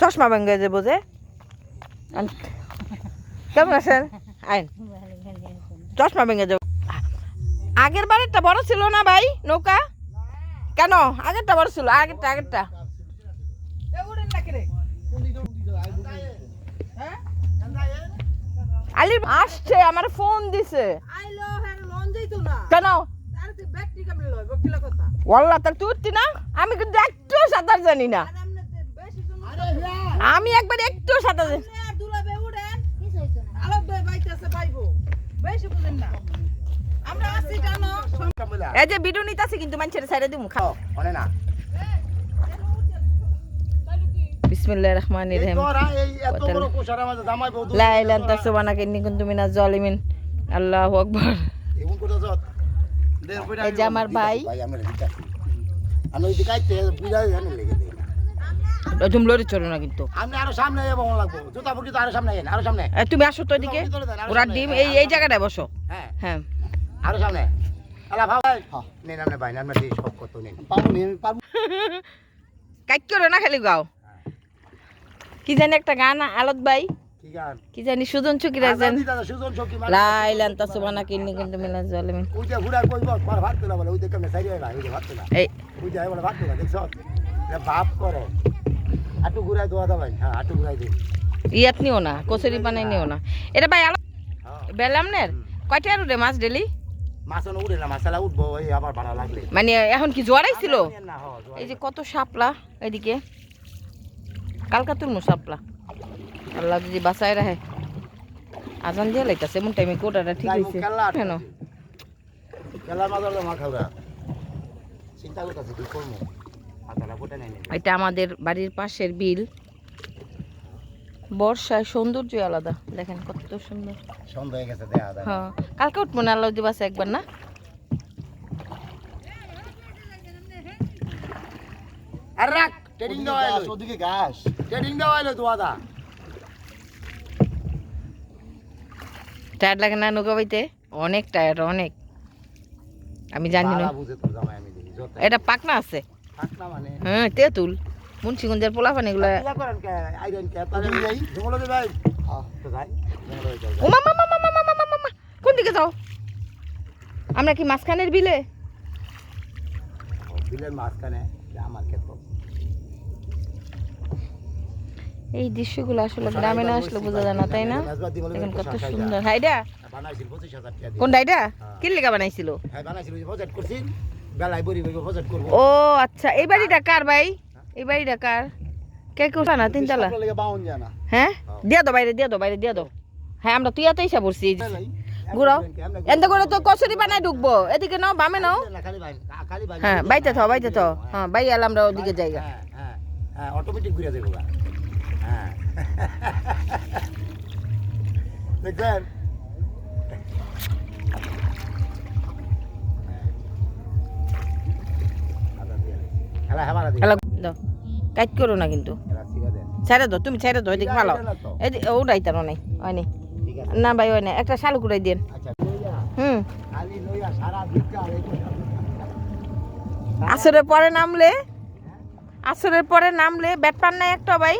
চশমা ভেঙে যাব যে। কেমন আছেন? আইন। চশমা ভেঙে যাব আগের বারেরটা বড় ছিল না ভাই নৌকা? কেন? আগেরটা বড় ছিল আগেরটা আগেরটা। আলি আসছে আমার ফোন দিছে। কেন? ওয়াল্লা তার তুই না? আমি কিন্তু একটু সাঁতার জানি না। না। আমরা আসি জানো এই যে ভিডিও নিতেছি কিন্তু মানুষের সাইডে দিমু খাও। অনে না। বিসমিল্লাহির রহমানির রহিম। তোরা এই লা ইলাহা ইল্লা সুবহানাকা ইন্নী কুনতু মিনাজ জালিমিন। আল্লাহু আকবার। যে আমার ভাই। আমি আমি জানি লেগে। তুমি লড়ে চলো না কিন্তু। আমি আরও সামনে যাব লাগবো। জুতা ফুটি তো আরও সামনে আরও সামনে। তুমি আসো তো এদিকে। ওরা ডিম এই এই জায়গাটায় বসো। হ্যাঁ। হ্যাঁ। আরও সামনে। আলা ভাই নেন আপনি ভাই আপনি দিয়ে সব কত নেন। পাবো নি আমি পাবো কাইক করে না খালি গাও। কি জানি একটা গান আলত ভাই? কি গান? কি জানি সুজন চুকি চৌকি মানে লা ইলাহা ইল্লা সুবহানাকা ইন্নী কুনতু মিনাজ জালিমিন। ওই যে ঘুরা কইব পর ভাত তোলা বলে ওই দেখে আমি সাইড ভাই ওই যে ভাত তোলা। এই। ওই যে বলে ভাত তোলা দেখছ? বাপ করে। আটু ঘুরাই দোয়া দাবাই হ্যাঁ আটু ঘুরাই দিই ইয়াত নিও না কচুরি বানাই নিও না। এটা ভাই আলো হ্যাঁ। বেলামনের? কয়টা উঠে মাছ ডেলি? মাছ উঠে না মাছালা উঠবো ওই আবার ভাড়া লাগলে মানে এখন কি জোয়ার। এই যে কত শাপলা এদিকে। কালকা তুলমু শাপলা। আল্লাহ যদি বাঁচায় রাখে। আজান দিয়ে লাইতাছে এমন টাইমে কোটাটা ঠিক হয়েছে কেন খেলার মাঝে মা খাওয়া চিন্তা করতেছে কি করব? এটা আমাদের বাড়ির পাশের বিল। বর্ষায় সৌন্দর্য আলাদা। দেখেন কত সুন্দর। সন্ধ্যা গেছে হ্যাঁ কালকে উঠবো না আল্লাহ একবার না? আর রাখ ট্রেডিং দেওয়া এলো। ওদিকে ঘাস ট্রেডিং দেওয়া এলো দোয়াদা টায়ার লাগে না নৌকা বাইতে? অনেক টায়ার অনেক। আমি জানি না। এটা পাকনা আছে? হ্যাঁ তেঁতুল মুন্সিগঞ্জের এগুলো। মামা মামা কোন দিকে যাও? আমরা কি মাঝখানের বিলে? বিলের মাঝখানে। এটা আমার ক্ষেত এই দৃশ্যগুলো আসলে গ্রামে না আসলে বোঝা যায় না তাই না? দেখেন কত সুন্দর। হাইডা কোন ডাইডা কি লেগা বানাইছিল? হ্যাঁ বানাইছিল। করছি। বেলায় বড়ি বড়ি বাজেট করব। ও আচ্ছা। এই বাড়িটা কার ভাই? এই বাড়িটা কার? কে কেউ না তিনতলা? লেগে হ্যাঁ? দিয়া দো বাইরে দিয়া দো বাইরে দিয়া দো হ্যাঁ আমরা তুই এতই সা পড়ছি ঘুরাও। এনতে করে তো কচুরি বানাই ঢুকবো। এদিকে নাও বামে নাও। হ্যাঁ বাইতে থাও বাইতে থাও। হ্যাঁ বাই এলাম আমরা ওদিকে জায়গা হ্যাঁ হ্যাঁ হ্যাঁ অটোমেটিক ঘুরে গা। হ্যাঁ। দেখছেন দাও। কাইট করো না কিন্তু। ছিড়ে দাও তুমি ছেড়ে দাও এদিকে ভালো এদিকে ওটাই তার নাই। হয়নি ঠিক না ভাই হয় না একটা শালু কুড়াই দেন। আচ্ছা হুম। আসরের পরে নামলে আসরের পরে নামলে ব্যাট পান নাই একটা ভাই।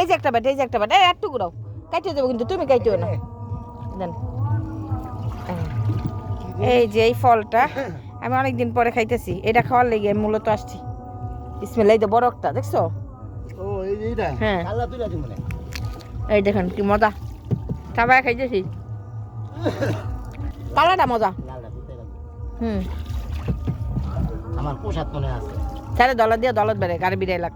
এই যে একটা ব্যাট এই যে একটা ব্যাট। এই একটু কুড়াও কাইটে দেবো কিন্তু তুমি কাইটেও না। দেন। এই যে এই ফলটা আমি অনেকদিন পরে খাইতেছি। এটা খাওয়ার লেগে মূলত আসছি। ইসমেল এই যে বড় একটা দেখছ? হ্যাঁ। মনে এই দেখেন কি মজা। সবাই খাইতেছি। কালাটা মজা। হুম। আমার পোশাক মনে আছে। ছেড়ে দলা দিয়ে দলত বেড়ে গাড়ি বিড়াই লাগ